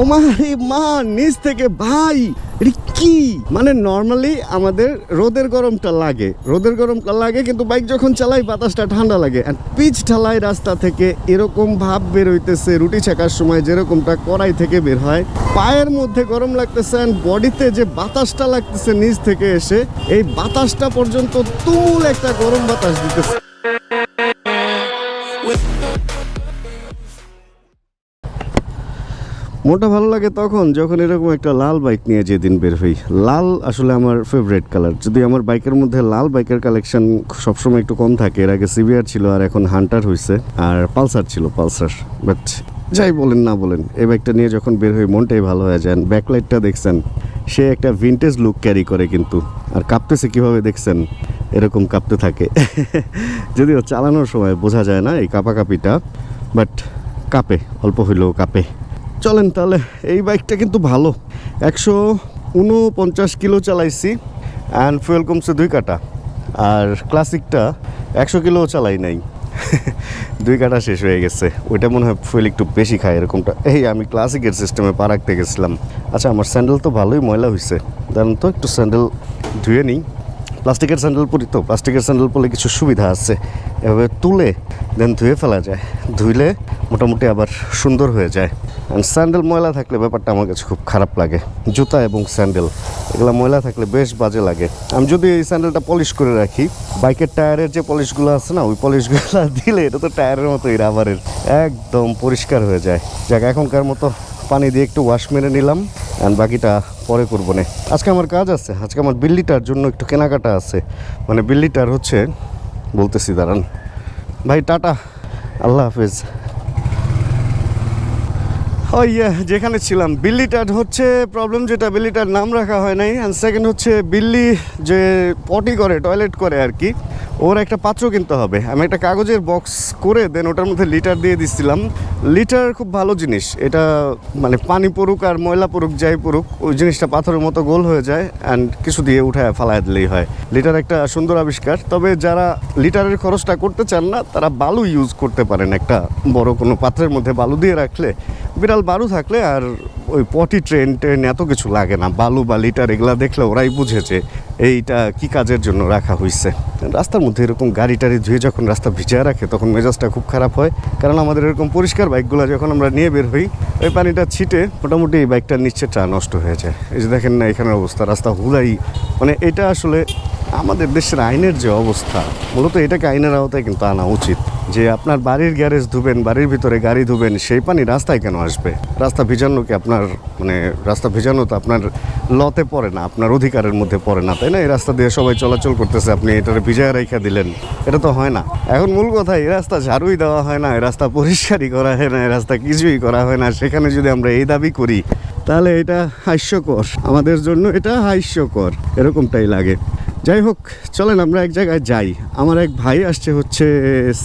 ও মা নিচ থেকে ভাই এটা কি মানে নর্মালি আমাদের রোদের গরমটা লাগে। রোদের গরমটা লাগে, কিন্তু বাইক যখন চালাই, বাতাসটা ঠান্ডা লাগে। আর পিচ ঢালাই রাস্তা থেকে এরকম ভাব বের হইতেছে, রুটি ছাকার সময় যেরকমটা কড়াই থেকে বের হয়। পায়ের মধ্যে গরম লাগতেছে and বডিতে যে বাতাসটা লাগতেছে নিচ থেকে এসে, এই বাতাসটা পর্যন্ত তুমুল একটা গরম বাতাস দিতেছে। মনটা ভালো লাগে তখন যখন এরকম একটা লাল বাইক নিয়ে যেদিন বের হই। লাল আসলে আমার ফেভারিট কালার যদি আমার বাইকের মধ্যে লাল বাইকের কালেকশন সবসময় একটু কম থাকে, এর আগে সিভিআর ছিল আর এখন হান্টার হয়েছে আর পালসার ছিল পালসার বাট যাই বলেন না বলেন, এই বাইকটা নিয়ে যখন বের হই, মনটাই ভালো হয়ে যান ব্যাকলাইটটা দেখছেন, সে একটা ভিনটেজ লুক ক্যারি করে কিন্তু। আর কাঁপতেছে কীভাবে দেখছেন? এরকম কাঁপতে থাকে। যদিও চালানোর সময় বোঝা যায় না এই কাঁপাকাপিটা বাট কাঁপে, অল্প হইলেও কাঁপে। চলেন তাহলে, এই বাইকটা কিন্তু ভালো। একশো উনপঞ্চাশ কিলো চালাইছি অ্যান্ড ফুয়েল কমছে দুই কাটা। আর ক্লাসিকটা একশো কিলো চালাই নাই। দুই কাটা শেষ হয়ে গেছে। ওইটা মনে হয় ফুয়েল একটু বেশি খায় এরকমটা। এই আমি ক্লাসিকের সিস্টেমে পা রাখতে গেছিলাম। আচ্ছা আমার স্যান্ডেল তো ভালোই ময়লা হয়েছে জানেন তো, একটু স্যান্ডেল ধুয়ে নিই। প্লাস্টিকের স্যান্ডেল পরি তো, প্লাস্টিকের স্যান্ডেল পরলে কিছু সুবিধা আছে। এভাবে তুলে দেন ধুয়ে ফেলা যায়। ধুইলে মোটামুটি আবার সুন্দর হয়ে যায়। অ্যান্ড স্যান্ডেল ময়লা থাকলে ব্যাপারটা আমার কাছে খুব খারাপ লাগে। জুতা এবং স্যান্ডেল, এগুলো ময়লা থাকলে বেশ বাজে লাগে। আমি যদি এই স্যান্ডেলটা পলিশ করে রাখি, বাইকের টায়ারের যে পলিশগুলো আছে না, ওই পলিশগুলো দিলে এটা তো টায়ারের মতোই, রাবারের, একদম পরিষ্কার হয়ে যায়। যাক, এখনকার মতো পানি দিয়ে একটু ওয়াশ মেরে নিলাম। অ্যান্ড বাকিটা পরে করব না। আজকে আমার কাজ আছে, আজকে আমার বিল্লিটার জন্য একটু কেনাকাটা আছে। মানে বিল্লিটার হচ্ছে, বলতেছি দাঁড়ান। ভাই, টাটা। আল্লাহ হাফেজ। ও ইয়ে যেখানে ছিলাম, বিল্লিটার হচ্ছে প্রবলেম যেটা, বিল্লিটার নাম রাখা হয় নাই। অ্যান্ড সেকেন্ড হচ্ছে, বিল্লি যে পটি করে টয়লেট করে আর কি ওর একটা পাত্র কিনতে হবে। আমি একটা কাগজের বক্স করে দেন ওটার মধ্যে লিটার দিয়ে দিচ্ছিলাম লিটার খুব ভালো জিনিস। এটা মানে পানি পড়ুক আর ময়লা পড়ুক, যাই পড়ুক, ওই জিনিসটা পাথরের মতো গোল হয়ে যায় অ্যান্ড কিছু দিয়ে উঠায়, ফালায় দিলেই হয়। লিটার একটা সুন্দর আবিষ্কার। তবে যারা লিটারের খরচটা করতে চান না, তারা বালু ইউজ করতে পারেন একটা বড় কোনো পাত্রের মধ্যে বালু দিয়ে রাখলে। বিড়াল বালু থাকলে আর ওই পটি ট্রেন ট্রেন এত কিছু লাগে না। বালু বা লিটার এগুলা দেখলে ওরাই বুঝেছে এইটা কি কাজের জন্য রাখা হয়েছে রাস্তার মধ্যে এরকম গাড়ি টাড়ি ধুয়ে যখন রাস্তা ভিজিয়ে রাখে, তখন মেজাজটা খুব খারাপ হয়। কারণ আমাদের এরকম পরিষ্কার বাইকগুলো যখন আমরা নিয়ে বের হই, ওই পানিটা ছিটে মোটামুটি এই বাইকটার নিচেটা নষ্ট হয়ে যায়। এই যে দেখেন না, এখানের অবস্থা, রাস্তা হুদাই মানে এটা আসলে আমাদের দেশের আইনের যে অবস্থা, মূলত এটাকে আইনের আওতায় কিন্তু আনা উচিত। যে আপনার বাড়ির গ্যারেজ ধুবেন, বাড়ির ভিতরে গাড়ি ধুবেন, সেই পানি রাস্তায় কেন আসবে? রাস্তা ভিজানো কি আপনার মানে রাস্তা ভিজানো তো আপনার লতে পড়ে না, আপনার অধিকারের মধ্যে পড়ে না, তাই না? এই রাস্তা দিয়ে সবাই চলাচল করতেছে, আপনি এটার ভিজায় রেখা দিলেন। এটা তো হয় না। এখন মূল কথা, এই রাস্তা ঝাড়ুই দেওয়া হয় না, এই রাস্তা পরিষ্কারই করা হয় না, এই রাস্তা কিছুই করা হয় না। সেখানে যদি আমরা এই দাবি করি, তাহলে এটা হাস্যকর। আমাদের জন্য এটা হাস্যকর। এরকমটাই লাগে। যাই হোক, চলেন আমরা এক জায়গায় যাই। আমার এক ভাই আসছে হচ্ছে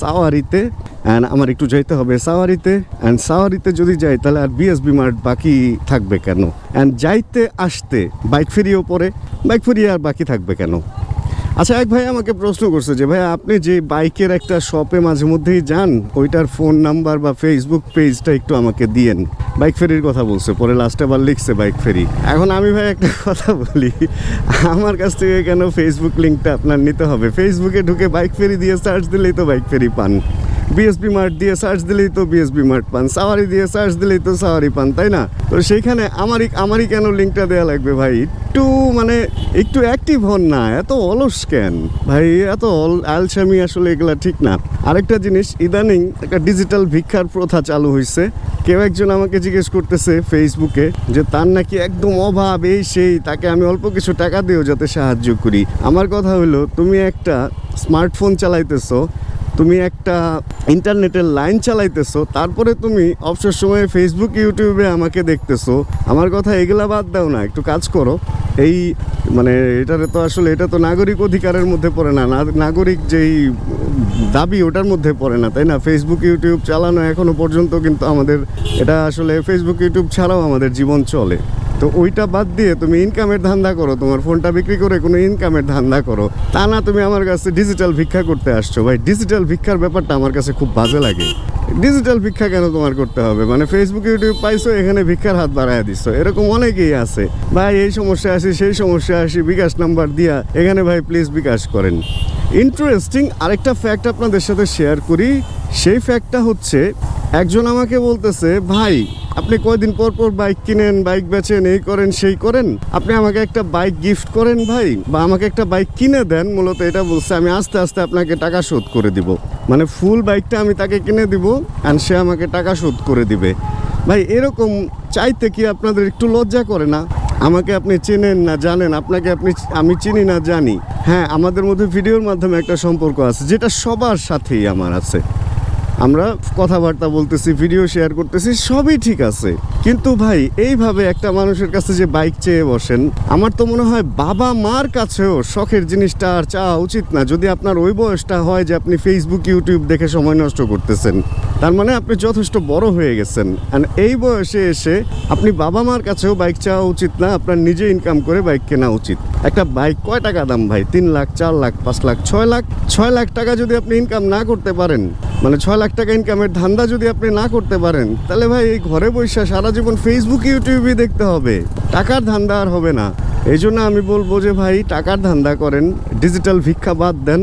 সাওয়ারিতে অ্যান্ড আমার একটু যাইতে হবে সাওয়ারিতে। অ্যান্ড সাওয়ারিতে যদি যাই, তাহলে আর বিএসবি মার্ট বাকি থাকবে কেন? অ্যান্ড যাইতে আসতে বাইক ফেরিয়েও পরে বাইক ফেরিয়ে আর বাকি থাকবে কেন? আচ্ছা এক ভাই আমাকে প্রশ্ন করছে যে ভাই আপনি যে বাইকের একটা শপে মাঝে মধ্যেই যান, ওইটার ফোন নাম্বার বা ফেসবুক পেজটা একটু আমাকে দিয়েন। বাইক ফেরির কথা বলছে, পরে লাস্টে আবার লিখছে বাইক ফেরি। এখন আমি ভাই একটা কথা বলি, আমার কাছ থেকে কেন ফেসবুক লিঙ্কটা আপনার নিতে হবে? ফেসবুকে ঢুকে বাইক ফেরি দিয়ে সার্চ দিলেই তো বাইক ফেরি পান। বিএসবি মার্ট দিয়ে সার্চ দিলেই তো বিএসপি মার্ট পান সাওয়ারি দিয়ে সার্চ দিলেই তো সাওয়ারি পান, তাই না? তো সেইখানে আমারই আমারই কেন লিঙ্কটা দেওয়া লাগবে ভাই? একটু মানে একটু অ্যাক্টিভ হন না, এত অলস কেন? ভাই, এত আলসামি আসলে এগুলা ঠিক না। আরেকটা জিনিস, ইদানিং একটা ডিজিটাল ভিক্ষার প্রথা চালু হয়েছে কেউ একজন আমাকে জিজ্ঞেস করতেছে ফেসবুকে যে তার নাকি একদম অভাব, এই সেই, তাকে আমি অল্প কিছু টাকা দিও যাতে সাহায্য করি। আমার কথা হলো, তুমি একটা স্মার্টফোন চালাইতেছো তুমি একটা ইন্টারনেটের লাইন চালাইতেছো, তারপরে তুমি অবসর সময়ে ফেসবুক ইউটিউবে আমাকে দেখতেছো। আমার কথা এগুলা বাদ দাও না, একটু কাজ করো। এই মানে এটারে তো আসলে, এটা তো নাগরিক অধিকারের মধ্যে পড়ে না। নাগরিক যেই দাবি, ওটার মধ্যে পড়ে না, তাই না? ফেসবুক ইউটিউব চালানো এখনও পর্যন্ত কিন্তু আমাদের, এটা আসলে ফেসবুক ইউটিউব ছাড়াও আমাদের জীবন চলে। তো ওইটা বাদ দিয়ে তুমি ইনকামের ধান্দা করো, তোমার ফোনটা বিক্রি করে কোনো ইনকামের ধান্দা করো। তা না, তুমি আমার কাছে ডিজিটাল ভিক্ষা করতে আসছো। ভাই ডিজিটাল ভিক্ষার ব্যাপারটা আমার কাছে খুব বাজে লাগে। ডিজিটাল ভিক্ষা কেন তোমার করতে হবে? মানে ফেসবুক ইউটিউব পাইছো, এখানে ভিক্ষার হাত বাড়ায় দিচ্ছ এরকম অনেকেই আছে। ভাই, এই সমস্যা আসি, সেই সমস্যা আসি, বিকাশ নাম্বার দিয়া, এখানে ভাই প্লিজ বিকাশ করেন। ইন্টারেস্টিং আরেকটা ফ্যাক্ট আপনাদের সাথে শেয়ার করি। সেই ফ্যাক্টটা হচ্ছে, একজন আমাকে বলতেছে, ভাই, আপনি কয়দিন পর পর বাইক কিনেন বাইক বেচেন, এই করেন, সেই করেন? আপনি আমাকে একটা বাইক গিফট করেন ভাই, বা আমাকে একটা বাইক কিনে দেন। মূলত এটা বলছে, আমি আস্তে আস্তে আপনাকে টাকা শোধ করে দিব। মানে ফুল বাইকটা আমি তাকে কিনে দিব অ্যান্ড সে আমাকে টাকা শোধ করে দিবে। ভাই, এরকম চাইতে কি আপনাদের একটু লজ্জা করে না? আমাকে আপনি চেনেন না জানেন, আপনাকে আপনি আমি চিনি না জানি। হ্যাঁ আমাদের মধ্যে ভিডিওর মাধ্যমে একটা সম্পর্ক আছে, যেটা সবার সাথেই আমার আছে। আমরা কথাবার্তা বলতেছি, ভিডিও শেয়ার করতেছি, সবই ঠিক আছে। কিন্তু ভাই, এইভাবে একটা মানুষের কাছে যে বাইক চেয়ে বসেন, আমার তো মনে হয় বাবা মার কাছেও শখের জিনিসটা আর চাওয়া উচিত না। যদি আপনার ওই বয়সটা হয় যে আপনি ফেসবুক ইউটিউব দেখে সময় নষ্ট করতেছেন। তার মানে আপনি যথেষ্ট বড় হয়ে গেছেন। And এই বয়সে এসে আপনি বাবা মার কাছেও বাইক চাওয়া উচিত না, আপনার নিজে ইনকাম করে বাইক কেনা উচিত। একটা বাইক কয় টাকা দাম ভাই? তিন লাখ, চার লাখ, পাঁচ লাখ, ছয় লাখ? ছয় লাখ টাকা যদি আপনি ইনকাম না করতে পারেন মানে ছয় লাখ টাকা ইনকামের ধান্দা যদি আপনি না করতে পারেন, তাহলে ভাই এই ঘরে বসে সারা জীবন ফেসবুক ইউটিউবই দেখতে হবে। টাকার ধান্দা আর হবে না। এই জন্য আমি বলব যে ভাই, টাকার ধান্দা করেন ডিজিটাল ভিক্ষা বাদ দেন।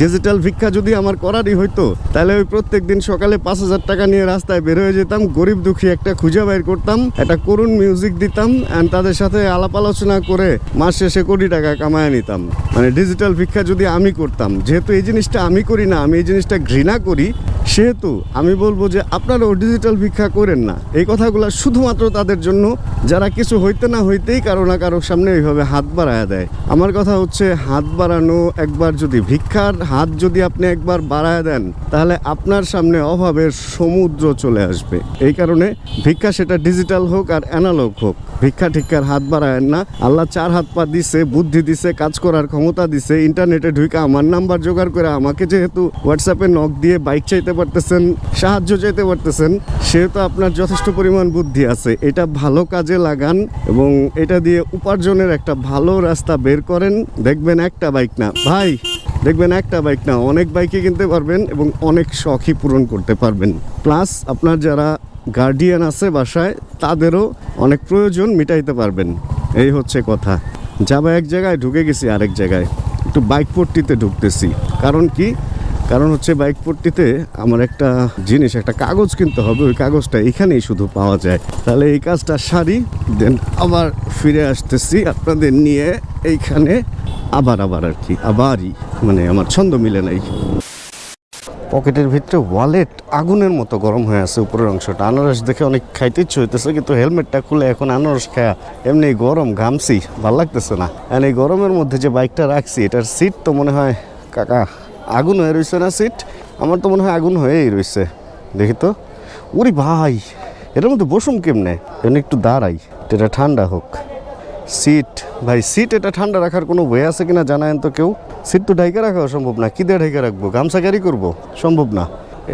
ডিজিটাল ভিক্ষা যদি আমার করারই হইতো, তাহলে ওই প্রত্যেক দিন সকালে পাঁচ হাজার টাকা নিয়ে রাস্তায় বের হয়ে যেতাম, গরিব দুঃখী একটা খুঁজে বাইর করতাম, একটা করুণ মিউজিক দিতাম অ্যান্ড তাদের সাথে আলাপ আলোচনা করে মাস শেষে কোটি টাকা কামায় নিতাম। মানে ডিজিটাল ভিক্ষা যদি আমি করতাম, যেহেতু এই জিনিসটা আমি করি না, আমি এই জিনিসটা ঘৃণা করি, সেহেতু আমি বলব যে আপনারাও ডিজিটাল ভিক্ষা করেন না। এই কথাগুলো শুধুমাত্র তাদের জন্য, যারা কিছু হইতে না হইতেই কারও না কারোর সামনে এইভাবে হাত বাড়ায় দেয়। আমার কথা হচ্ছে হাত বাড়ানো একবার যদি ভিক্ষার হাত যদি আপনি একবার বাড়ায় দেন, তাহলে আপনার সামনে অভাবের সমুদ্র চলে আসবে। এই কারণে ভিক্ষা সেটা ডিজিটাল হোক আর অ্যানালগ হোক। ভিক্ষা ঠিক্ষার হাত বাড়ায়েন না। আল্লাহ চার হাত পা দিছে, বুদ্ধি দিছে, কাজ করার ক্ষমতা দিছে, ইন্টারনেটে ঢুকে আমার নাম্বার জোগাড় করে আমাকে যেহেতু হোয়াটসঅ্যাপে নক দিয়ে বাইক চাইতে পারতেছেন, সাহায্য চাইতে পারতেছেন, সেহেতু আপনার যথেষ্ট পরিমাণ বুদ্ধি আছে। এটা ভালো কাজে লাগান এবং এটা দিয়ে উপার্জনের একটা ভালো রাস্তা বের করেন। দেখবেন একটা বাইক না। ভাই দেখবেন একটা বাইক না, অনেক বাইকে কিনতে পারবেন এবং অনেক শখই পূরণ করতে পারবেন। প্লাস আপনার যারা গার্ডিয়ান আছে বাসায়, তাদেরও অনেক প্রয়োজন মিটাইতে পারবেন। এই হচ্ছে কথা। যাবা এক জায়গায়, ঢুকে গেছি আরেক জায়গায়। একটু বাইক পট্টিতে ঢুকতেছি। কারণ কি? কারণ হচ্ছে বাইক পট্টিতে আমার একটা জিনিস, একটা কাগজ কিনতে হবে। ওই কাগজটা এখানেই শুধু পাওয়া যায়। তাহলে এই কাজটা সারি দেন আবার ফিরে আসতেছি আপনাদের নিয়ে এইখানে। আবার আবার আর কি, আবারই মানে আমার ছন্দ মিলে নাই। পকেটের ভিতরে ওয়ালেট আগুনের মতো গরম হয়ে আছে উপরের অংশটা। আনারস দেখে অনেক খাইতে ইচ্ছে হইতেছে, কিন্তু হেলমেটটা খুলে এখন আনারস খায়া এমনি গরম ঘামছি, ভালো লাগতেছে না। আর এই গরমের মধ্যে যে বাইকটা রাখছি, এটার সিট তো মনে হয়, কাকা, আগুন হয়ে রয়েছে না সিট? আমার তো মনে হয় আগুন হয়েই রয়েছে দেখি তো। ওরে ভাই, এটার মধ্যে বসুম কেমনে? এমনি একটু দাঁড়াই, এটা ঠান্ডা হোক। সিট। ভাই, সিট এটা ঠান্ডা রাখার কোনো ওয়ে আছে কিনা জানায়েন তো কেউ? সিট তো ঢাইকা রাখা সম্ভব না। কি দিয়ে ঢাইকা রাখব? গামছা ক্যারি করব? সম্ভব না।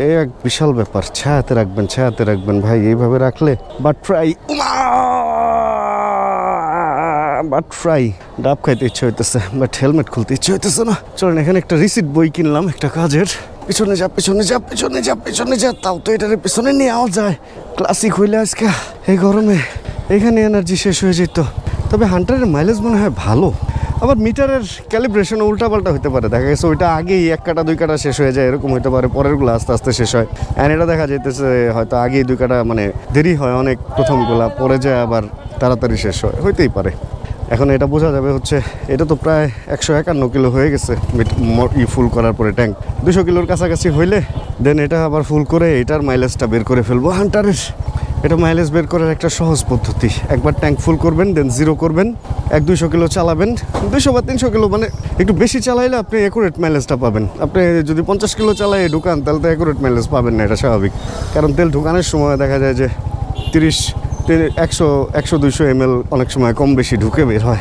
এ এক বিশাল ব্যাপার। ছায়াতে রাখবেন ছায়াতে রাখবেন। ভাই, এইভাবে রাখলে বাট ট্রাই বাট ট্রাই ডাব খাইতে ইচ্ছে হইতেছে, বাট হেলমেট খুলতে ইচ্ছে হইতেছে না। চলেন, এখানে একটা রিসিট বই কিনলাম, একটা কাজের। পিছনে যা পিছনে যা পিছনে যা পিছনে যা। তাও তো এটার পিছনে নিয়ে আওয়া যায়। ক্লাসিক হইলে আজকে, এই গরমে এখানে এনার্জি শেষ হয়ে যেত। তবে হান্টারের মাইলেজ মনে হয় ভালো। আবার মিটারের ক্যালিব্রেশন উল্টাপাল্টা হতে পারে। দেখা গেছে ওইটা আগেই এক কাটা, দুই কাটা শেষ হয়ে যায়, এরকম হতে পারে। পরেরগুলো আস্তে আস্তে শেষ হয়। অ্যান্ড এটা দেখা যেতেছে হয়তো আগেই দুই কাটা মানে দেরি হয় অনেক প্রথমগুলা, পরে যায় আবার তাড়াতাড়ি শেষ হয়। হইতেই পারে। এখন এটা বোঝা যাবে হচ্ছে, এটা তো প্রায় একশো একান্ন কিলো হয়ে গেছে ই ফুল করার পরে ট্যাঙ্ক। দুশো কিলোর কাছাকাছি হইলে, দেন এটা আবার ফুল করে এটার মাইলেজটা বের করে ফেলব। হান্টারের, এটা মাইলেজ বের করার একটা সহজ পদ্ধতি। একবার ট্যাঙ্ক ফুল করবেন, দেন জিরো করবেন, এক দুইশো কিলো চালাবেন। দুশো বা তিনশো কিলো মানে একটু বেশি চালাইলে আপনি একুরেট মাইলেজটা পাবেন। আপনি যদি পঞ্চাশ কিলো চালাই ঢুকান, তাহলে তো একুরেট মাইলেজ পাবেন না, এটা স্বাভাবিক। কারণ তেল ঢুকানোর সময় দেখা যায় যে তিরিশ তি- একশো একশো দুইশো এমএল অনেক সময় কম বেশি ঢুকে বের হয়।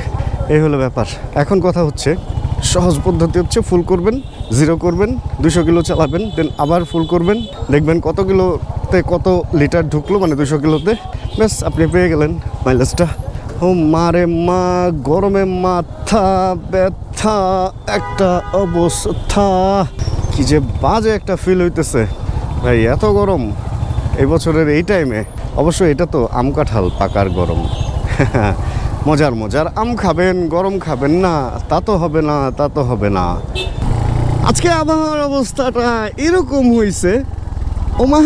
এই হলো ব্যাপার। এখন কথা হচ্ছে, সহজ পদ্ধতি হচ্ছে ফুল করবেন, জিরো করবেন, দুশো কিলো চালাবেন, দেন আবার ফুল করবেন। দেখবেন কত কিলোতে কত লিটার ঢুকলো মানে দুশো কিলোতে। ব্যাস, আপনি পেয়ে গেলেন মাইলেজটা। ও মারে মা, গরমে মাথা ব্যথা, একটা অবস্থা। কি যে বাজে একটা ফিল হইতেছে। ভাই, এত গরম। এই বছরের এই টাইমে অবশ্য এটা তো আম কাঁঠাল পাকার গরম। মজার মজার। আম খাবেন, গরম খাবেন না, তা তো হবে না, তা তো হবে না। আজকে আবহাওয়ার অবস্থাটা এরকম হয়েছে ও মা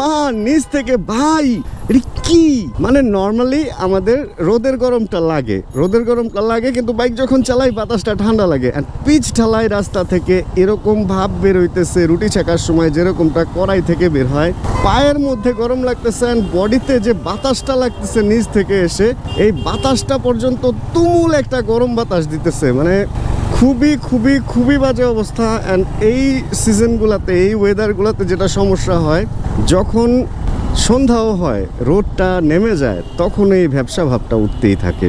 মা নিচ থেকে ভাই, এটা কি? মানে নর্মালি আমাদের রোদের গরমটা লাগে। রোদের গরমটা লাগে, কিন্তু বাইক যখন চালাই, বাতাসটা ঠান্ডা লাগে। আর পিচ ঢালাই রাস্তা থেকে এরকম ভাব বের হইতেছে, রুটি ছেঁকার সময় যেরকমটা কড়াই থেকে বের হয়। পায়ের মধ্যে গরম লাগতেছে অ্যান্ড বডিতে যে বাতাসটা লাগতেছে নিচ থেকে এসে, এই বাতাসটা পর্যন্ত তুমুল একটা গরম বাতাস দিতেছে। মানে খুবই খুবই খুবই বাজে অবস্থা। অ্যান্ড এই সিজনগুলোতে এই ওয়েদারগুলোতে যেটা সমস্যা হয়, যখন সন্ধ্যাও হয়, রোদটা নেমে যায়, তখন এই ব্যবসা ভাবটা উঠতেই থাকে।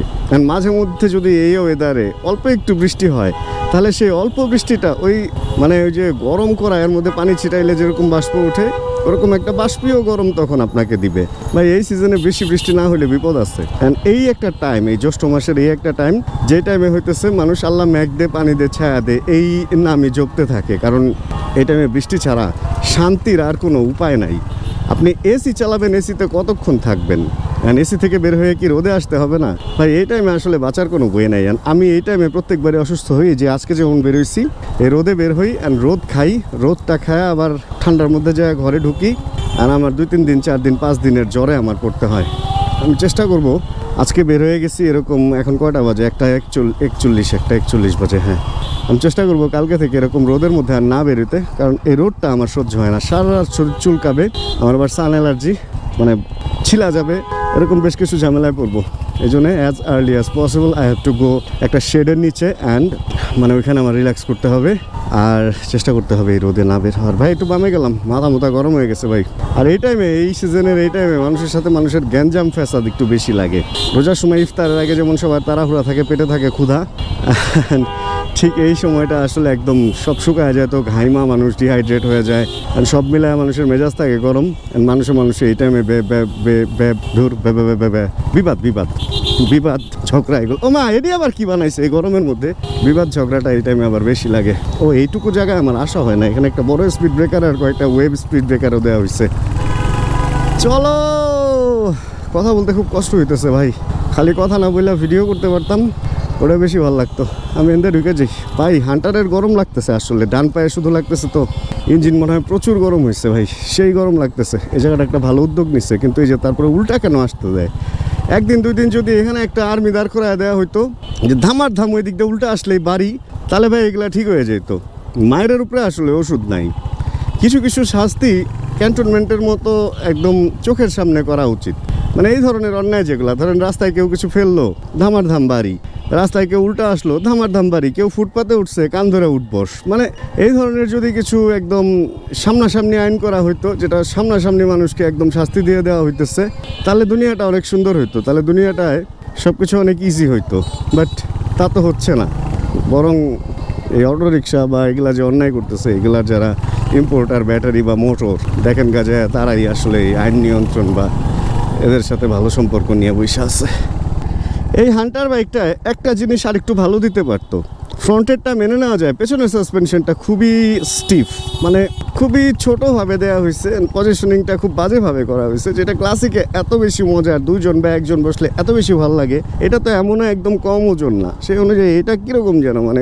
মাঝে মধ্যে যদি এই ওয়েদারে অল্প একটু বৃষ্টি হয়, তাহলে সেই অল্প বৃষ্টিটা ওই মানে ওই যে গরম করা, এর মধ্যে পানি ছিটাইলে যেরকম বাষ্প ওঠে, ওরকম একটা বাষ্পীয় গরম তখন আপনাকে দিবে। ভাই, এই সিজনে বেশি বৃষ্টি না হলে বিপদ আছে। অ্যান্ড এই একটা টাইম এই জ্যৈষ্ঠ মাসের এই একটা টাইম যে টাইমে হইতেছে মানুষ আল্লাহ ম্যাগ দে, পানি দে, ছায়া দে, এই নামে জপতে থাকে। কারণ এই টাইমে বৃষ্টি ছাড়া শান্তির আর কোনো উপায় নাই। আপনি এসি চালাবেন এসিতে কতক্ষণ থাকবেন? অ্যান্ড এসি থেকে বের হয়ে কি রোদে আসতে হবে না? ভাই, এই টাইমে আসলে বাঁচার কোনো বই নাই। অ্যান্ড আমি এই টাইমে প্রত্যেকবারে অসুস্থ হই যে আজকে যেমন বেরোইছি, এই রোদে বের হই অ্যান্ড রোদ খাই। রোদটা খায় আবার ঠান্ডার মধ্যে যায় ঘরে ঢুকি। আর আমার দুই, তিন দিন, চার দিন, পাঁচ দিনের জ্বরে আমার পড়তে হয়। আমি চেষ্টা করব আজকে বের হয়ে গেছি এরকম এখন কয়টা বাজে? একটা একচল, একচল্লিশ, একটা একচল্লিশ বাজে হ্যাঁ। আমি চেষ্টা করব কালকে থেকে এরকম রোদের মধ্যে আর না বেরোতে, কারণ এই রোদটা আমার সহ্য হয় না। সারা শরীর চুলকাবে, আমার আবার সান অ্যালার্জি মানে ছিলা যাবে, এরকম বেশ কিছু ঝামেলায় পড়ব। এই জন্য as early as possible I have to go একটা শেডের নিচে অ্যান্ড মানে ওইখানে আমার রিল্যাক্স করতে হবে। আর চেষ্টা করতে হবে এই রোদে না বের হওয়ার। ভাই, একটু বামে গেলাম, মাথা মোথা গরম হয়ে গেছে ভাই। আর এই টাইমে এই সিজনের এই টাইমে মানুষের সাথে মানুষের গ্যাঞ্জাম ফ্যাসাদ একটু বেশি লাগে। রোজার সময় ইফতারের আগে যেমন সবার তাড়াহুড়া থাকে, পেটে থাকে ক্ষুধা ঠিক এই সময়টা আসলে একদম সব শুকায় যায় তো ঘাইমা মানুষ ডিহাইড্রেট হয়ে যায়। আর সব মিলায় মানুষের মেজাজ থাকে গরম। মানুষে মানুষে এই টাইমে বিবাদ বিবাদ। বিবাদ, ঝগড়া এগুলো। ও মা এটি আবার কি বানাইছে এই গরমের মধ্যে? বিবাদ, ঝগড়াটা এই টাইমে আবার বেশি লাগে। ও, এইটুকু জায়গায় আমার আশা হয় না। এখানে একটা বড় স্পিড ব্রেকার আর কয়েকটা ওয়েব স্পিড ব্রেকারও দেওয়া হয়েছে চলো! কথা বলতে খুব কষ্ট হইতেছে ভাই। খালি কথা না বললে ভিডিও করতে পারতাম। ওটা বেশি ভালো লাগতো। আমি এনতে ঢুকে যাই। ভাই, হান্টারের গরম লাগতেছে আসলে। ডান পায়ে শুধু লাগতেছে তো। ইঞ্জিন মনে হয় প্রচুর গরম হয়েছে ভাই। সেই গরম লাগতেছে। এই জায়গাটা একটা ভালো উদ্যোগ নিচ্ছে কিন্তু এই যে তারপরে উল্টা কেন আসতে দেয়? একদিন দুই দিন যদি এখানে একটা আর্মি দাঁড় করায় দেওয়া হইতো, যে ধামার ধাম ওই দিকটা উল্টা আসলেই বাড়ি, তাহলে ভাই এগুলা ঠিক হয়ে যেত। মায়ের উপরে আসলে ওষুধ নাই। কিছু কিছু শাস্তি ক্যান্টনমেন্টের মতো একদম চোখের সামনে করা উচিত। মানে এই ধরনের অন্যায় যেগুলো, ধরেন রাস্তায় কেউ কিছু ফেলল ধামার ধাম বাড়ি। রাস্তায় কেউ উল্টা আসলো ধামার ধাম বাড়ি, কেউ ফুটপাতে উঠছে, কান ধরে উঠবস। মানে এই ধরনের যদি কিছু একদম সামনাসামনি আইন করা হইতো, যেটা সামনাসামনি মানুষকে একদম শাস্তি দিয়ে দেওয়া হইতেছে, তাহলে দুনিয়াটা অনেক সুন্দর হইতো। তাহলে দুনিয়াটায় সব কিছু অনেক ইজি হইতো। বাট তা তো হচ্ছে না। বরং এই অটো রিক্সা বা এগুলা যে অন্যায় করতেছে, এগুলার যারা ইম্পোর্টার ব্যাটারি বা মোটর দেখেন কাজে তারাই আসলে এই আইন নিয়ন্ত্রণ বা এদের সাথে ভালো সম্পর্ক নিয়ে বসে আছে। এই হান্টার বাইকটায় একটা জিনিস আর একটু ভালো দিতে পারতো। ফ্রন্টেরটা মেনে নেওয়া যায়, পেছনের সাসপেনশনটা খুবই স্টিফ মানে খুবই ছোটোভাবে দেওয়া হয়েছে পজিশনিংটা খুব বাজেভাবে করা হয়েছে, যেটা ক্লাসিকে এত বেশি মজার দুজন বা একজন বসলে এত বেশি ভালো লাগে। এটা তো এমনও একদম কম ওজন না। সেই অনুযায়ী এটা কীরকম যেন মানে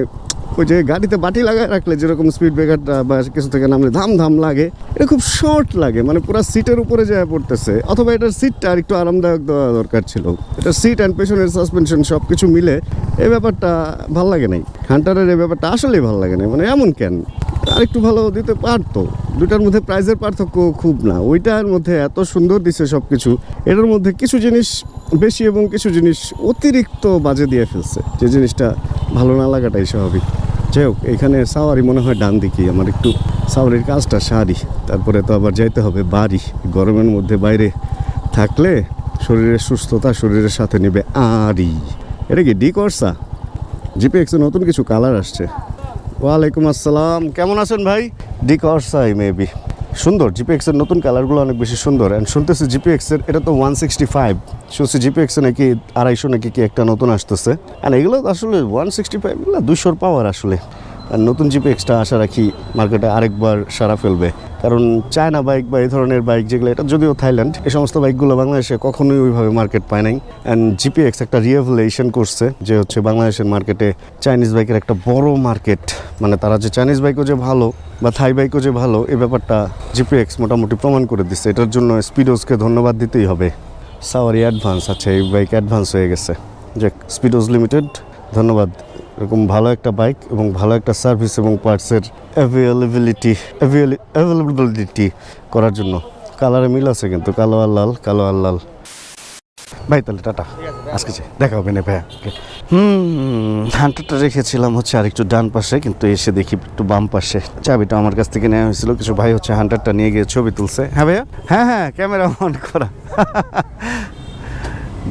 ওই যে গাড়িতে বাটি লাগায় রাখলে যেরকম স্পিড ব্রেকারটা বা কিছু থেকে নামলে ধাম ধাম লাগে, এটা খুব শর্ট লাগে মানে পুরো সিটের উপরে যায় পড়তেছে। অথবা এটার সিটটা আর একটু আরামদায়ক দেওয়া দরকার ছিল। এটা সিট অ্যান্ড পেছনের সাসপেনশন সব কিছু মিলে এই ব্যাপারটা ভালো লাগে নাই। হান্টারের এই ব্যাপারটা আসলেই ভালো লাগে নাই মানে এমন কেন? আরেকটু ভালো দিতে পারতো। দুটার মধ্যে প্রাইজের পার্থক্য খুব না। ওইটার মধ্যে এত সুন্দর দিছে সব কিছু এটার মধ্যে কিছু জিনিস বেশি এবং কিছু জিনিস অতিরিক্ত বাজে দিয়ে ফেলছে। যে জিনিসটা ভালো না লাগাটাই স্বাভাবিক। যাই হোক, এখানে সাওয়ারি মনে হয় ডান দিকে। আমার একটু সাওয়ারির কাজটা সারি। তারপরে তো আবার যাইতে হবে বাড়ি। গরমের মধ্যে বাইরে থাকলে শরীরের সুস্থতা শরীরের সাথে নেবে আরি এটা কি ডি করসা? জিপে এক্সে নতুন কিছু কালার আসছে। ওয়ালাইকুম আসসালাম। কেমন আছেন ভাই? ডিকর্সাই মেবি সুন্দর জিপিএক্সের নতুন কালারগুলো অনেক বেশি সুন্দর। অ্যান্ড শুনতেছি জিপিএক্সের এটা তো ওয়ান সিক্সটি ফাইভ শুনছি জিপিএক্সে নাকি আড়াইশো নাকি কি একটা নতুন আসতেছে। আর এগুলো আসলে ওয়ান সিক্সটি ফাইভ না দুশোর পাওয়ার আসলে। নতুন জিপি এক্সট্রা আশা রাখি মার্কেটে আরেকবার সারা ফেলবে। কারণ চায়না বাইক বা এই ধরনের বাইক যেগুলো, এটা যদিও থাইল্যান্ড এই সমস্ত বাইকগুলো বাংলাদেশে কখনোই ওইভাবে মার্কেট পায় নাই। অ্যান্ড জিপিএক্স একটা রিয়েভুলেশন করছে যে হচ্ছে বাংলাদেশের মার্কেটে চাইনিজ বাইকের একটা বড় মার্কেট মানে তারা যে চাইনিজ বাইকও যে ভালো বা থাই বাইকও যে ভালো এই ব্যাপারটা জিপিএক্স মোটামুটি প্রমাণ করে দিচ্ছে। এটার জন্য স্পিডোসকে ধন্যবাদ দিতেই হবে। সাওয়ারি অ্যাডভান্স আছে এই বাইক অ্যাডভান্স হয়ে গেছে। যে স্পিডোজ লিমিটেড ধন্যবাদ। এরকম ভালো একটা বাইক এবং ভালো একটা সার্ভিস এবং পার্টসের অ্যাভেলেবিলিটি অ্যাভেলেবিলিটি করার জন্য। কালারে মিল আছে কিন্তু কালো আর লাল কালো আর লাল। ভাই তাহলে টাটা। আজকে যে দেখা হবে না ভাইয়া. হুম হান্টারটা রেখেছিলাম হচ্ছে আর একটু ডান পাশে কিন্তু এসে দেখি একটু বাম পাশে। চাবিটা আমার কাছ থেকে নেওয়া হয়েছিল কিছু ভাই হচ্ছে হান্টারটা নিয়ে গিয়ে ছবি তুলছে। হ্যাঁ ভাইয়া? হ্যাঁ হ্যাঁ ক্যামেরা অন করা।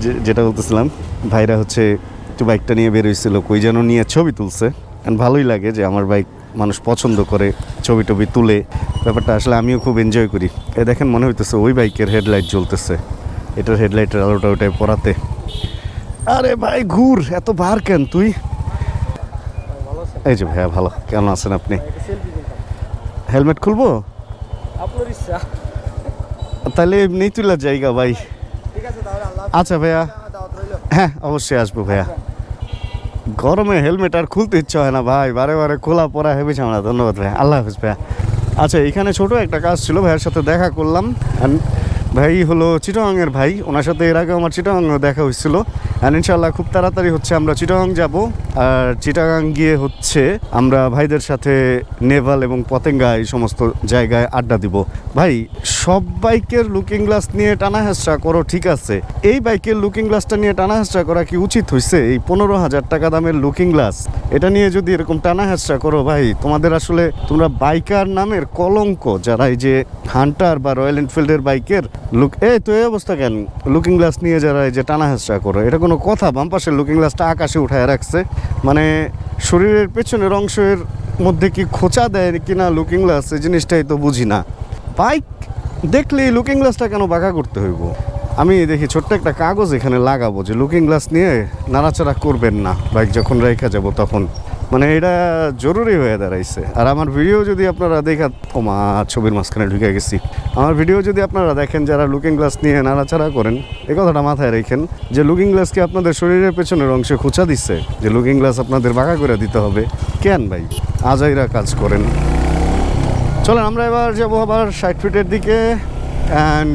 যে- যেটা বলতেছিলাম ভাইরা হচ্ছে একটু বাইকটা নিয়ে বেরোইছিল কই যেন নিয়ে ছবি তুলছে। And ভালোই লাগে যে আমার বাইক মানুষ পছন্দ করে ছবি টবি তুলে। ব্যাপারটা আসলে আমিও খুব এনজয় করি। এ দেখেন মনে হইতেছে ওই বাইকের হেডলাইট জ্বলতেছে। এটার হেডলাইটের আলোটা ওটাই পরাতে। আরে ভাই ঘুর এত বার কেন তুই? এই যে ভাইয়া ভালো। কেমন আছেন আপনি? হেলমেট খুলবো? তাহলে এমনি তুলার জায়গা ভাই। আচ্ছা ভাইয়া। হ্যাঁ অবশ্যই আসব ভাইয়া। গরমে হেলমেট আর খুলতে ইচ্ছে হয় না, ভাই। বারে বারে খোলা পরা হেবি ঝামেলা। ধন্যবাদ, ভাই। আল্লাহ হাফিজ, ভাইয়া। আচ্ছা এখানে ছোট একটা কাজ ছিল, ভাইয়ের সাথে দেখা করলাম। ভাই হলো চিটাংয়ের ভাই। ওনার সাথে এর আগে আমার চিটাং দেখা হয়েছিল। আর ইনশাল্লাহ খুব তাড়াতাড়ি হচ্ছে, আমরা চিটাগাং যাব। আর চিটাগাং গিয়ে হচ্ছে, আমরা ভাইদের সাথে নেভাল এবং পতেঙ্গা এই সমস্ত জায়গায় আড্ডা দিব। ভাই, সব বাইকের লুকিং গ্লাস নিয়ে টানা হেঁচড়া করো, ঠিক আছে। এই বাইকের লুকিং গ্লাসটা নিয়ে টানা হেঁচড়া করা কি উচিত হয়েছে এই পনেরো হাজার টাকা দামের লুকিং গ্লাস এটা নিয়ে যদি এরকম টানা হেঁচড়া করো, ভাই, তোমাদের আসলে তোমরা বাইকার নামের কলঙ্ক যারা এই যে হান্টার বা রয়্যাল এনফিল্ডের বাইকের লুক এই তো এই অবস্থা কেন? লুকিং গ্লাস নিয়ে যারা এই যে টানা হেঁচড়া করো, এটা কোনো কথা, বাম পাশের লুকিং গ্লাসটা আকাশে উঠায় রাখছে। মানে শরীরের পেছনের অংশের মধ্যে কি খোঁচা দেয় কিনা লুকিং গ্লাস এই জিনিসটাই তো বুঝি না। বাইক দেখলে লুকিং গ্লাসটা কেন বাঁকা করতে হইব? আমি দেখি ছোট্ট একটা কাগজ এখানে লাগাবো যে লুকিং গ্লাস নিয়ে নাড়াচাড়া করবেন না। বাইক যখন রেখা যাব তখন। মানে এটা জরুরি হয়ে দাঁড়াইছে। আর আমার ভিডিও যদি আপনারা দেখা ও মা, ছবির মাঝখানে ঢুকে গেছি। আমার ভিডিও যদি আপনারা দেখেন, যারা লুকিং গ্লাস নিয়ে নাড়াচাড়া করেন এ কথাটা মাথায় রেখেন যে লুকিং গ্লাসকে আপনাদের শরীরের পেছনের অংশে খোঁচা দিচ্ছে? যে লুকিং গ্লাস আপনাদের বাঁকা করে দিতে হবে। কেন ভাই? আজাইরা কাজ করেন। চলেন, আমরা এবার যাব আবার ষাট ফিটের দিকে। অ্যান্ড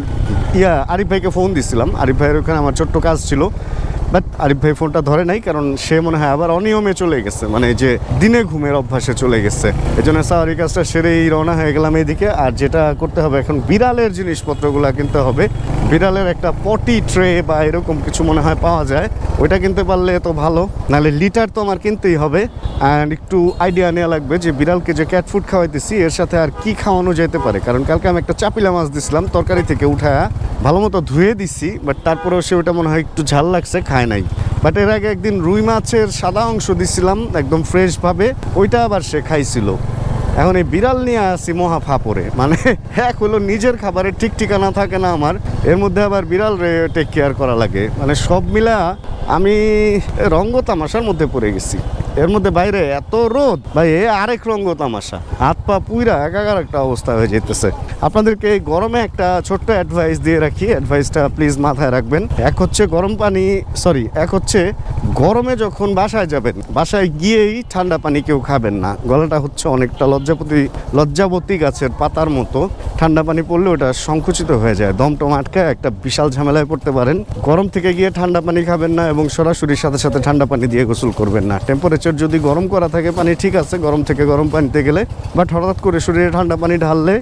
ইয়া, আরিফ ভাইকে ফোন দিছিলাম। আরিফ ভাইয়ের ওখানে আমার ছোট্ট কাজ ছিল। বাট আরিফ ভাই ফোনটা ধরে নাই, কারণ সে মনে হয় আবার অনিয়মে চলে গেছে। মানে যে দিনে ঘুমের অভ্যাসে চলে গেছে। এই জন্য সাওয়ারি কাজটা সেরেই রওনা হয়ে গেলাম এইদিকে। আর যেটা করতে হবে এখন বিড়ালের জিনিসপত্রগুলো কিনতে হবে। বিড়ালের একটা পটি ট্রে বা এরকম কিছু মনে হয় পাওয়া যায়। ওইটা কিনতে পারলে তো ভালো, নাহলে লিটার তো আমার কিনতেই হবে। অ্যান্ড একটু আইডিয়া নেওয়া লাগবে যে বিড়ালকে যে ক্যাট ফুড খাওয়াইতেছি, এর সাথে আর কি খাওয়ানো যেতে পারে? কারণ কালকে আমি একটা চাপিলা মাছ দিছিলাম, তরকারি থেকে উঠায়া ভালো মতো ধুয়ে দিছি বাট তারপরেও সে ওটা মনে হয় একটু ঝাল লাগছে, খায় নাই। বাট এর আগে একদিন রুই মাছের সাদা অংশ দিছিলাম, একদম ফ্রেশভাবে ওইটা আবার সে খাইছিল। এখন এই বিড়াল নিয়ে আসি মহা ফাপরে মানে এক হলো নিজের খাবারের ঠিক ঠিকানা থাকে না আমার, এর মধ্যে আবার বিড়াল টেক কেয়ার করা লাগে। মানে সব মিলা আমি রঙ্গ তামাশার মধ্যে পড়ে গেছি। এর মধ্যে বাইরে এত রোদ। ভাই, এ আরেক রঙ্গ তামাশা। হাত পা পুইরা একাকার একটা অবস্থা হয়ে যেতেছে আপনাদেরকে এই গরমে একটা ছোট্ট অ্যাডভাইস দিয়ে রাখি। অ্যাডভাইসটা প্লিজ মাথায় রাখবেন। এক হচ্ছে গরম পানি সরি এক হচ্ছে গরমে যখন বাসায় যাবেন, বাসায় গিয়েই ঠান্ডা পানি কেউ খাবেন না। গলাটা হচ্ছে অনেকটা লজ্জাপতি, লজ্জাবতী গাছের পাতার মতো। ঠান্ডা পানি পড়লে ওটা সংকুচিত হয়ে যায়। দমটম আটকায় একটা বিশাল ঝামেলায় পড়তে পারেন। গরম থেকে গিয়ে ঠান্ডা পানি খাবেন না এবং সরাসরি সাথে সাথে ঠান্ডা পানি দিয়ে গোসল করবেন না। টেম্পারেচার যদি গরম করা থাকে, পানি ঠিক আছে, গরম থেকে গরম পানিতে গেলে। বাট হঠাৎ করে শরীরে ঠান্ডা পানি ঢাললে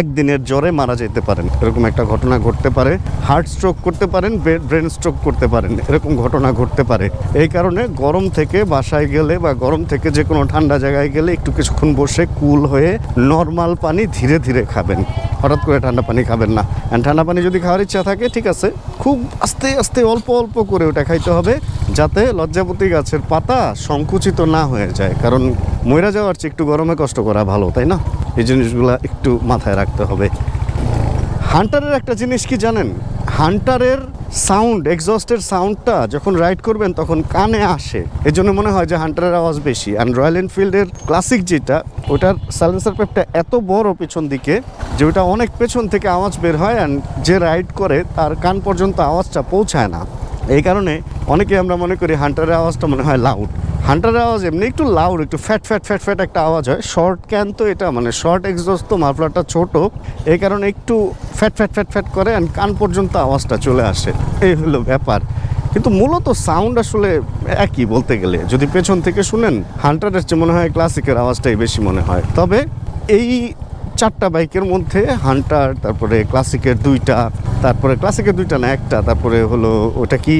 একদিনের জ্বরে মারা যেতে পারেন। এরকম একটা ঘটনা ঘটতে পারে। হার্ট স্ট্রোক করতে পারেন ব্রেন স্ট্রোক করতে পারেন। এরকম ঘটনা ঘটতে পারে। এই কারণে গরম থেকে বাসায় গেলে বা গরম থেকে যে কোনো ঠান্ডা জায়গায় গেলে একটু কিছুক্ষণ বসে কুল হয়ে নর্মাল পানি ধীরে ধীরে খাবেন। হঠাৎ করে ঠান্ডা পানি খাবেন না। ঠান্ডা পানি যদি খাওয়ার ইচ্ছা থাকে, ঠিক আছে। খুব আস্তে আস্তে অল্প অল্প করে ওটা খাইতে হবে, যাতে লজ্জাপতি গাছের পাতা সংকুচিত না হয়ে যায়। কারণ ময়রা যাওয়ার চেয়ে একটু গরমে কষ্ট করা ভালো, তাই না? এই জিনিসগুলো একটু মাথায় রাখতে হবে। হান্টারের একটা জিনিস কি জানেন? হান্টারের সাউন্ড এক্সস্টের সাউন্ডটা যখন রাইড করবেন তখন কানে আসে। এই জন্য মনে হয় যে হান্টারের আওয়াজ বেশি। অ্যান্ড রয়্যাল এনফিল্ডের ক্লাসিক যেটা, ওটার সাইলেন্সার পেপটা এত বড় পেছন দিকে যে ওটা অনেক পেছন থেকে আওয়াজ বের হয় অ্যান্ড যে রাইড করে তার কান পর্যন্ত আওয়াজটা পৌঁছায় না। এই কারণে অনেকে আমরা মনে করি হান্টারের আওয়াজটা মনে হয় লাউড হান্টারের আওয়াজ এমনি একটু লাউড একটু ফ্যাট ফ্যাট ফ্যাট ফ্যাট একটা আওয়াজ হয়। শর্ট ক্যান তো এটা মানে শর্ট এক্সস্ট তো মাফলারটা ছোট। এই কারণে একটু ফ্যাট ফ্যাট ফ্যাট ফ্যাট করে অ্যান্ড কান পর্যন্ত আওয়াজটা চলে আসে। এই হলো ব্যাপার। কিন্তু মূলত সাউন্ড আসলে একই বলতে গেলে। যদি পেছন থেকে শুনেন, হান্টারের চেয়ে মনে হয় ক্লাসিকের আওয়াজটাই বেশি মনে হয়। তবে এই চারটা বাইকের মধ্যে হান্টার, তারপরে ক্লাসিকের দুইটা, তারপরে ক্লাসিকের দুইটা না, একটা, তারপরে হলো ওটা কি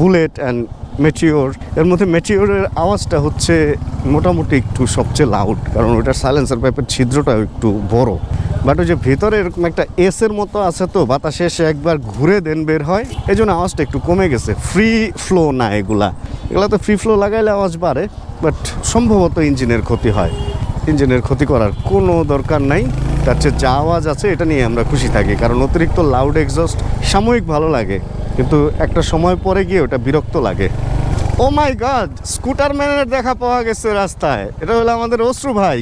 বুলেট অ্যান্ড মেটিওর এর মধ্যে মেটিওরের আওয়াজটা হচ্ছে মোটামুটি একটু সবচেয়ে লাউড কারণ ওটার সাইলেন্সার পাইপের ছিদ্রটা একটু বড়। বাট ওই যে ভেতরে এরকম একটা এসের মতো আছে তো, বাতাসে এসে একবার ঘুরে দেন বের হয় এই জন্য আওয়াজটা একটু কমে গেছে। ফ্রি ফ্লো না এগুলা। এগুলা তো ফ্রি ফ্লো লাগাইলে আওয়াজ বাড়ে বাট সম্ভবত ইঞ্জিনের ক্ষতি হয়। ইঞ্জিনের ক্ষতি করার কোনো দরকার নাই। তার চেয়ে যা আওয়াজ আছে, এটা নিয়ে আমরা খুশি থাকি। কারণ অতিরিক্ত লাউড এক্সস্ট সাময়িক ভালো লাগে, কিন্তু একটা সময় পরে গিয়ে ওটা বিরক্ত লাগে। ও মাই গড স্কুটার ম্যানের দেখা পাওয়া গেছে রাস্তায়। এটা হলো আমাদের অশ্রু ভাই।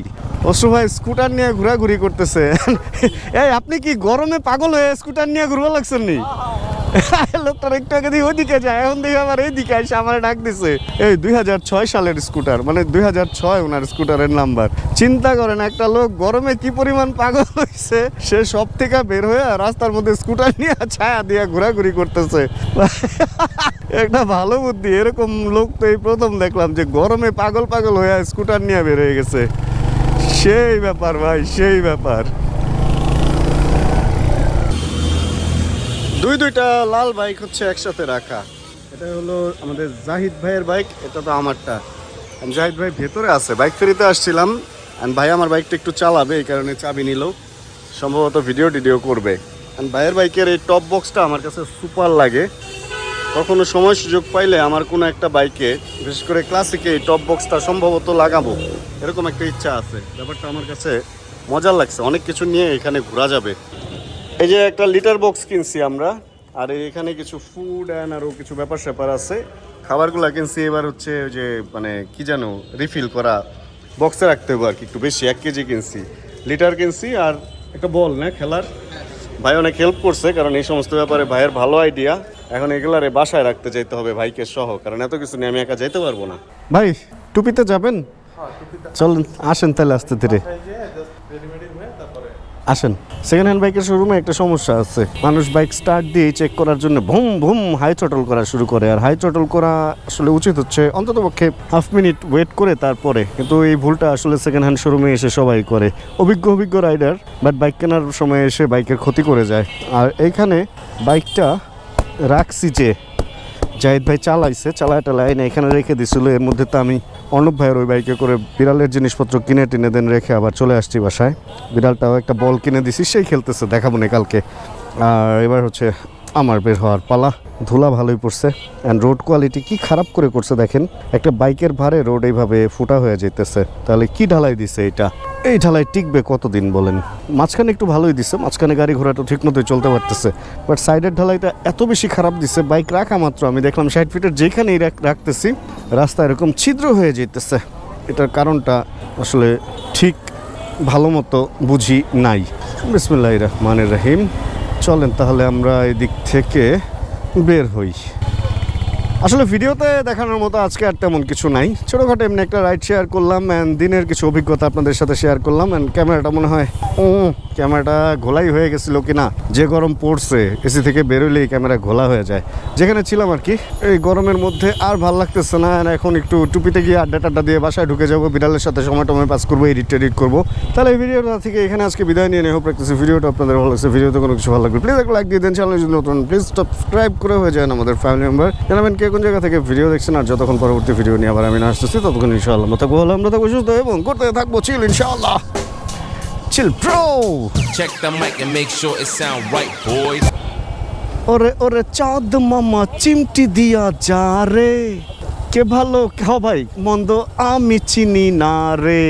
অশ্রু ভাই স্কুটার নিয়ে ঘোরাঘুরি করতেছে। এই, আপনি কি গরমে পাগল হয়ে স্কুটার নিয়ে ঘুরবা লাগছেন নি? লোকটার একটু আগে দিয়ে ওইদিকে যায়, এখন দেখি আমার এইদিকে এসে আমার ডাক দিছে। এই দুই হাজার ছয় সালের স্কুটার মানে দুই ওনার স্কুটারের নাম্বার। চিন্তা করেন, একটা লোক গরমে কি পরিমাণ পাগল হয়েছে সে সব থেকে বের হয়ে রাস্তার মধ্যে স্কুটার নিয়ে ছায়া দিয়ে ঘোরাঘুরি করতেছে। একটা ভালো বুদ্ধি, এরকম লোক তো এই প্রথম দেখলাম যে গরমে পাগল পাগল হয়ে স্কুটার নিয়ে বের হয়ে গেছে। সেই ব্যাপার ভাই, সেই ব্যাপার। দুই দুইটা লাল বাইক হচ্ছে একসাথে রাখা। এটা হলো আমাদের জাহিদ ভাইয়ের বাইক, এটা তো আমারটা। জাহিদ ভাই ভেতরে আছে, বাইক ফেরিতে আসছিলাম। অ্যান্ড ভাই আমার বাইকটা একটু চালাবে, এই কারণে চাবি নিল। সম্ভবত ভিডিও টিডিও করবে। অ্যান্ড ভাইয়ের বাইকের এই টপ বক্সটা আমার কাছে সুপার লাগে। কখনো সময় সুযোগ পাইলে আমার কোনো একটা বাইকে, বিশেষ করে ক্লাসিকে এই টপ বক্সটা সম্ভবত লাগাবো। এরকম একটা ইচ্ছা আছে। ব্যাপারটা আমার কাছে মজার লাগছে। অনেক কিছু নিয়ে এখানে ঘোরা যাবে। এই যে একটা লিটার বক্স কিনছি আমরা আর এখানে কিছু ফুড অ্যান্ড আরও কিছু ব্যাপার স্যাপার আছে। খাবারগুলো কিনছি এবার হচ্ছে ওই যে মানে কি জানো রিফিল করা বক্সে রাখতে হবে আর কি একটু বেশি এক কেজি কিনছি। লিটার কিনছি আর একটা বল না খেলার। ভাই অনেক হেল্প করছে কারণ এই সমস্ত ব্যাপারে ভাইয়ের ভালো আইডিয়া এখন এগুলারে বাসায় রাখতে যাইতে হবে ভাইকে সহ কারণ এত কিছু নিয়ে আমি একা যাইতে পারব না। ভাই টুপিতে যাবেন? চলুন আসেন তাহলে আস্তে ধীরে। আসেন। সেকেন্ড হ্যান্ড বাইকের শোরুমে একটা সমস্যা আছে। মানুষ বাইক স্টার্ট দিয়ে চেক করার জন্য ভুম ভুম হাই চটল করা শুরু করে। আর হাই চটল করা আসলে উচিত হচ্ছে অন্তত পক্ষে হাফ মিনিট ওয়েট করে তারপরে। কিন্তু এই ভুলটা আসলে সেকেন্ড হ্যান্ড শোরুমে এসে সবাই করে। অভিজ্ঞ অভিজ্ঞ রাইডার বাট বাইক কেনার সময় এসে বাইকের ক্ষতি করে যায়। আর এইখানে বাইকটা রাখছি যে জাহিদ ভাই চালাইছে, চালায় টালায় না এখানে রেখে দিছিল। এর মধ্যে তো আমি অনুপ ভাইয়ের ওই বাইকে করে বিড়ালের জিনিসপত্র কিনে টিনে দেন রেখে আবার চলে আসছি বাসায়। বিড়ালটাও একটা বল কিনে দিছি, সেই খেলতেছে, দেখাবো না কালকে। আর এবার হচ্ছে আমার বের হওয়ার পালা, ধুলা ভালোই পড়ছে অ্যান্ড রোড কোয়ালিটি কি খারাপ করে করছে দেখেন, একটা বাইকের ভারে রোড এইভাবে ফুটা হয়ে যেতেছে তাহলে কি ঢালাই দিছে এটা? এই ঢালাই টিকবে কতদিন বলেন? মাঝখানে একটু ভালোই দিছে, মাঝখানে গাড়ি ঘোড়াটা ঠিক মতোই চলতে পারতেছে বাট সাইডের ঢালাইটা এত বেশি খারাপ দিছে বাইক রাখা মাত্র, আমি দেখলাম ষাট ফিটের যেখানেই রাখ- রাখতেছি, রাস্তা এরকম ছিদ্র হয়ে যেতেছে এটার কারণটা আসলে ঠিক ভালো মতো বুঝি নাই। বিসমুল্লাহ রহমানের রহিম। চলেন তাহলে আমরা এদিক থেকে বের হই। আসলে ভিডিওতে দেখানোর মতো আজকে আর তেমন কিছু নাই। ছোটোখাটো এমনি একটা রাইড শেয়ার করলাম অ্যান্ড দিনের কিছু অভিজ্ঞতা আপনাদের সাথে শেয়ার করলাম অ্যান্ড ক্যামেরাটা মনে হয় ও ক্যামেরাটা ঘোলাই হয়ে গেছিল কিনা? যে গরম পড়ছে এসি থেকে বেরোলেই ক্যামেরা ঘোলা হয়ে যায়। যেখানে ছিলাম আর কি, এই গরমের মধ্যে আর ভালো লাগতেছে না এখন একটু টুপিতে গিয়ে আড্ডা টাড্ডা দিয়ে বাসায় ঢুকে যাব, বিড়ালের সাথে সময় টময় পাস করব এডিট টেডিট করব। তাহলে এই ভিডিওটা থেকে এখানে আজকে বিদায় নিয়ে নেব প্র্যাকটিস ভিডিওটা আপনাদের ভালো লাগছে। ভিডিওতে কোনো কিছু ভালো লাগবে প্লিজ একটা লাইক দিয়ে দেন চ্যানেল যদি নতুন প্লিজ সাবস্ক্রাইব করে হয়ে যান আমাদের ফ্যামিলি মেম্বার জানাবেন কে কোন জায়গা থেকে ভিডিও দেখছেন আর যতক্ষণ পরবর্তী ভিডিও নিয়ে আবার আমি না আসতেছি ততক্ষণ ইনশাআল্লাহ থাকব ভালো আমরা থাকব সুস্থ এবং করতে থাকব চিল ইনশাআল্লাহ। Chill pro Check the mic and make sure it sound right, boys. ওরে ওরে চাঁদ মামা চিমটি দিয়া যা রে। কে ভালো? কে ভাই মন্দ আমি চিনি না রে।